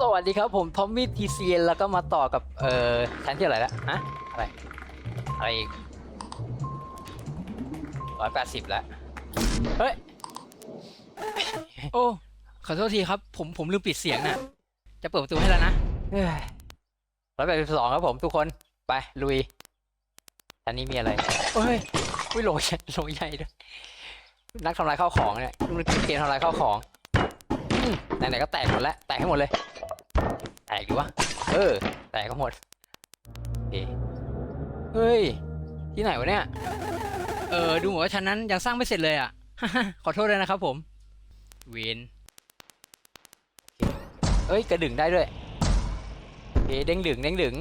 สวัสดีครับผมทอมมี่ทีเซียนแล้วก็มาต่อกับเอ่อชั้นที่อะไรแล้วฮะอะไรอะไรอีกร้อยแปดสิบแล้วเฮ้ยโอ้ขอโทษทีครับ ผมผมลืมปิดเสียงน่ะ จะเปิดประตูให้แล้วนะร้อยแปดสิบสองครับผมทุกคนไปลุยชั้นนี้มีอะไรเฮ้ยวิโหลใหญ่โหลใหญ่ด้วยนักทำลายข้าวของเนี่ยลูกเกมทำลายข้าวของอืมไหนๆก็แตกหมดแล้วแตกให้หมดเลย แตกดีวะ เออ แตกก็หมดโอเคเฮ้ย ที่ไหนวะเนี่ย เออ ดูเหมือนว่าชั้นนั้นยังสร้างไม่เสร็จเลยอะ ขอโทษเลยนะครับผม เวนเอ้ย กระดึงได้ด้วยโอเคเด้งดึงเด้งดึง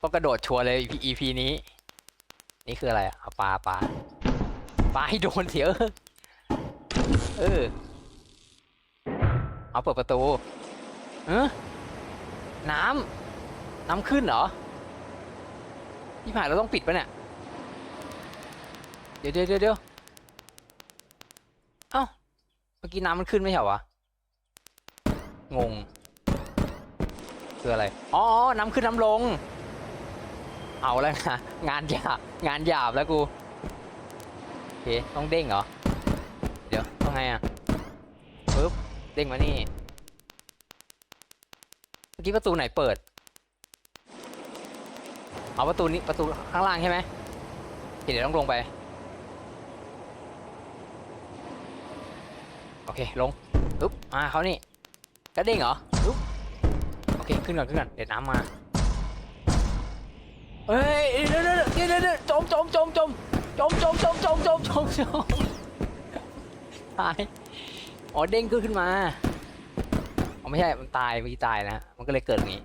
ต้องกระโดดชัวร์เลย EP EP นี้ นี่คืออะไรอะเอาปลาปลาปลาให้โดนเสียเออ เออเอาเปิดประตู เออน้ำ น้ำขึ้นเหรอที่ผ่านเราต้องปิดปะเนี่ย เดี๋ยวเดี๋ยวเดี๋ยวเอ้า เมื่อกี้น้ำมันขึ้นไม่ใช่เหรอวะงง คืออะไร อ๋อ น้ำขึ้นน้ำลง เอาแล้วนะ งานหยาบ งานหยาบแล้วกูโอเคต้องเด้งเหรอ เดี๋ยวต้องไงอะปึ๊บ เด้งมานี่ กี้ประตูไหนเปิด เอาประตูนี้ประตูข้างล่างใช่ไหมเดี๋ยวต้องลงไป โอเคลงปึ๊บมาเขานี่กระเด้งเหรออุ๊บโอเคขึ้นก่อนขึ้นก่อนเดี๋ยวน้ำมาเฮ้ยเดี๋ยวเดี๋ยวเดี๋ยวเดี๋ยวเดี๋ยวจมจมจมจมจมจมจมจมจมจมจมตายอ๋อเด้งขึ้นมา อ๋อไม่ใช่ มันตายเมื่อกี้ตายนะฮะ มันก็เลยเกิดอย่างนี้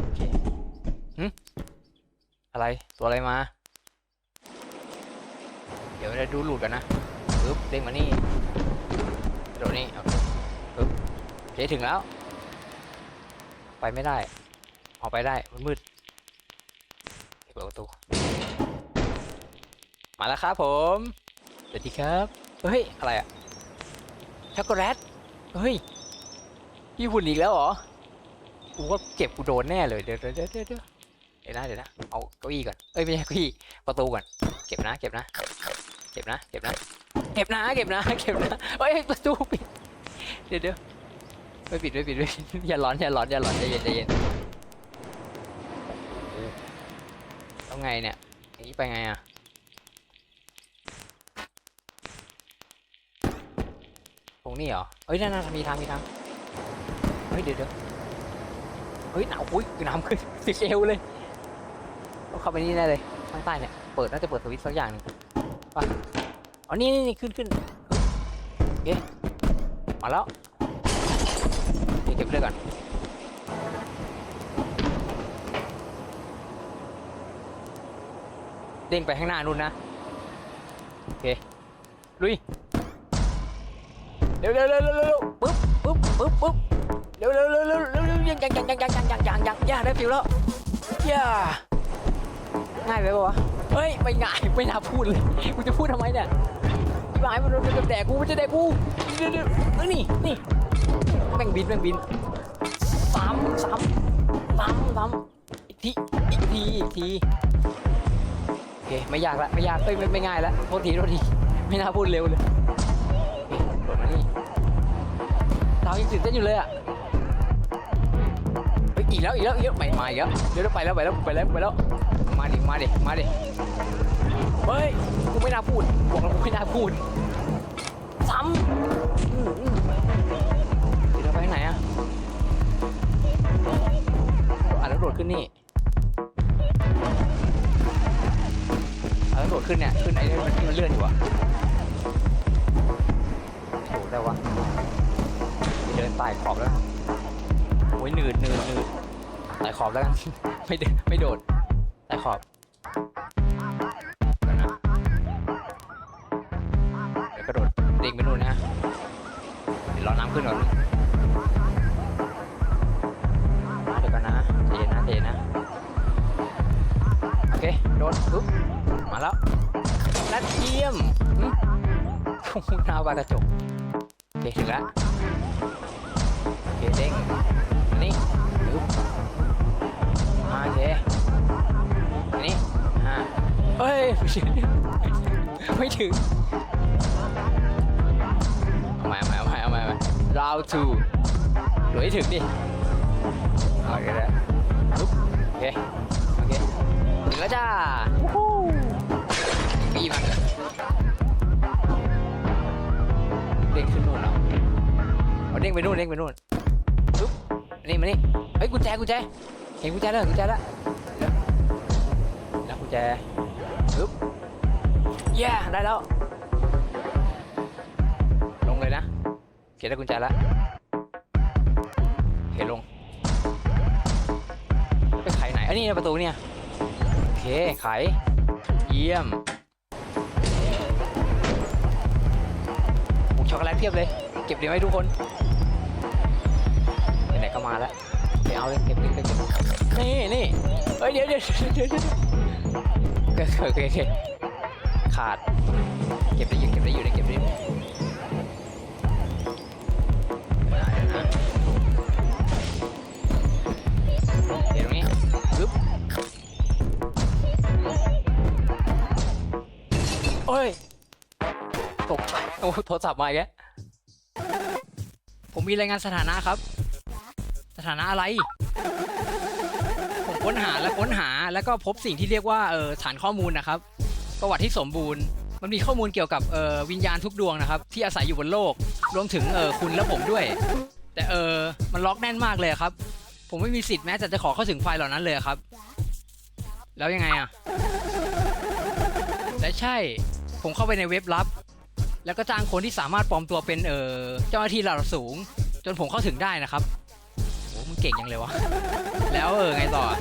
โอเคหึอะไร ตัวอะไรมา เดี๋ยวเราดูหลุดกันนะปึ๊บเด้งมานี่กระโดดนี่โอเคปึ๊บโอเคถึงแล้ว ไปไม่ได้ ออกไปได้ มันมืดเปิดประตู มาแล้วครับผม สวัสดีครับ เฮ้ย อะไรอะช็อกโกแลต เฮ้ย พี่หุ่นอีกแล้วเหรอ กูว่าเจ็บกูโดนแน่เลย เดี๋ยวเดี๋ยวเดี๋ยวเดี๋ยวเดี๋ยวเดี๋ยนะเดี๋ยวนะ เอาเก้าอี้ก่อน เอ้ยไม่ใช่เก้าอี้ประตูก่อน เก็บนะเก็บนะ เก็บนะเก็บนะ เก็บนะเก็บนะเก็บนะเฮ้ยประตูปิด เดี๋ยวเดี๋ยวไม่ปิดไม่ปิดไม่ปิดอย่าร้อนอย่าร้อนอย่าร้อนใจเย็นใจเย็นต้องไงเนี่ยอย่างนี้ไปไงอะตรงนี้เหรอเอ้ยนั่นๆมีทางมีทาง เฮ้ยเดี๋ยวเดี๋ยวเฮ้ยหนาวอุ้ยน้ำขึ้นสิเอวเลยต้องเข้าไปนี่แน่เลยข้างใต้เนี่ยเปิดน่าจะเปิดสวิตช์สักอย่างนึงป่ะอ๋อนี่นี่นี่ขึ้นขึ้นโอเคมาแล้วเดี๋ยวเก็บเลือก่อนเด้งไปข้างหน้านู่นนะโอเคลุยเร็วเร็วเร็วเร็วเร็วปึ๊บ ปึ๊บปึ๊บเร็วเร็วเร็วเร็วเร็วยังยังยังยังยังยังยังยังยังย่าได้ฟิวแล้วย่าง่ายไปปะวะเฮ้ยไม่ง่ายไม่น่าพูดเลยกูจะพูดทำไมเนี่ยพี่บายมันจะแดกกูมันจะแดกกูเดี๋ยวนี่นี่แม่งบินแม่งบินซ้ำซ้ำซ้ำซ้ำอีกทีอีกทีอีกทีโอเคไม่ยากละไม่ยากเอ้ยไม่ไม่ง่ายละโทษทีโทษทีไม่น่าพูดเร็วเลยายังตื่นเต้นอยู่เลยอะเฮ้ยอีกแล้วอีกแล้วอีกแล้วไม่มาอีกแล้วเดี๋ยวเดี๋ยวไปแล้วไปแล้วไปแล้วไปแล้ว มาดิมาดิมาดิเฮ้ยกูไม่น่าพูดบอกแล้วกูไม่น่าพูดซ้ำเดี๋ยวเราไปไหนอะอะแล้วโดดขึ้นนี่อะแล้วโดดขึ้นเนี่ยขึ้นไอ้ที่มันมันเลื่อนอยู่อะโดดได้วะ ไต่ขอบแล้วโอ้ยหนืดหนืดหนืดไต่ขอบแล้วกันไม่ไม่โดดไต่ขอบเดี๋ยวนะเดี๋ยวกระโดดเด้งไปนู่นนะเดี๋ยวรอน้ำขึ้นก่อนเดี๋ยวกันนะเย็นนะเย็นนะโอเคโดนปุ๊บมาแล้วนัดเยี่ยมหึโอ้โหน้าบากระจกโอเคถึงแล้ว โอเคเด้งนนี้ปึ๊บอ่าโอเคนนี้อ่าเฮ้ยไม่ถึงเอาใหม่เอาใหม่เอาใหม่เอาใหม่เอาใหม่ round two หลุยถึงดิโอเคแล้วปึ๊บโอเคโอเคถึงแล้วจ้าวู้ฮู้ปีมันเด้งขึ้นนู่นแล้วเอเด้งไปนู่นเด้งไปนู่น นี่มานี่เฮ้ยกุญแจกุญแจเห็นกุญแจแล้วเห็นกุญแจแล้วแล้วกุญแจปึ๊บเย้ได้แล้ว ลงเลยนะเขียนได้กุญแจแล้วเขียนลงไปไขไหนอันนี้ประตูเนี่ยโอเคไขเยี่ยมหมูช็อกโกแลตเพียบเลย เก็บเดี๋ยวให้ทุกคน มาแล้วไปเอาเลยเก็บเก็บเก็บเก็บนี่นี่เฮ้ยเดี๋ยวเดี๋ยวเดี๋ยวเดี๋ยวโอเคโอเคขาด เก็บได้อยู่เก็บได้อยู่ได้เก็บได้อยู่เดี๋ยวตรงนี้ปึ๊บโอ้ยตกใจโอ้โทรศัพท์มาอีกแล้วผมมีรายงานสถานะครับ ถานะอะไร ผมค้นหาและค้นหาแล้วก็พบสิ่งที่เรียกว่าเออฐานข้อมูลนะครับ ประวัติที่สมบูรณ์ มันมีข้อมูลเกี่ยวกับเออวิญญาณทุกดวงนะครับ ที่อาศัยอยู่บนโลก รวมถึงเออคุณและผมด้วย แต่เออมันล็อกแน่นมากเลยครับ ผมไม่มีสิทธิ์แม้แต่จะขอเข้าถึงไฟล์เหล่านั้นเลยครับ แล้วยังไงอะและใช่ ผมเข้าไปในเว็บลับ แล้วก็จ้างคนที่สามารถปลอมตัวเป็นเออเจ้าหน้าที่ระดับสูง จนผมเข้าถึงได้นะครับ เก่งยังเลยวะ แล้วเออไงต่ออะ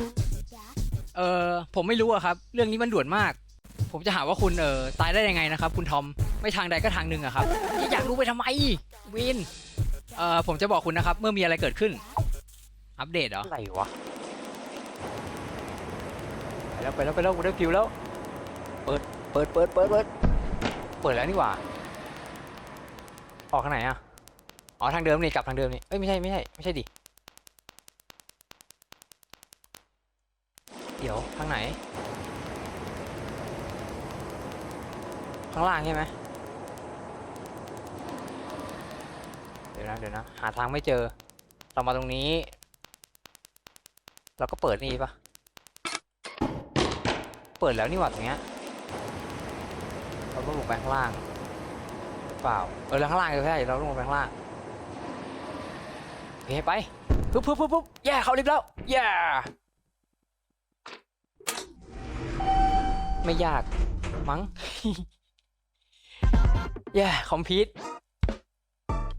เออผมไม่รู้อะครับ เรื่องนี้มันด่วนมาก ผมจะหาว่าคุณเออตายได้ยังไงนะครับ คุณทอม ไม่ทางใดก็ทางหนึ่งอะครับอยากรู้ไปทำไมวิน เออผมจะบอกคุณนะครับ เมื่อมีอะไรเกิดขึ้น อัปเดตเหรอ อะไรวะ ไปแล้วไปแล้วไปแล้วกูได้ฟิวแล้ว เปิด เปิดเปิดเปิดเปิด เปิดแล้วนี่หว่า ออกทางไหนอะอ๋อทางเดิมนี่กลับทางเดิมนี่ เอ้ยไม่ใช่ไม่ใช่ไม่ใช่ดิ เดี๋ยวทางไหน ข้างล่างใช่ไหมเดี๋ยวนะเดี๋ยวนะหาทางไม่เจอ เรามาตรงนี้ เราก็เปิดนี่ปะเปิดแล้วนี่หว่าตรงเนี้ยเราต้องลงไปข้างล่างเปล่าเออแล้วข้างล่างก็ใช่เราต้องลงไปข้างล่างโอเคไปปุ๊บปุ๊บปุ๊บปุ๊บแย่เข้าลิฟต์แล้วแย่ ไม่ยาก มั้งแย่คอมพิวต์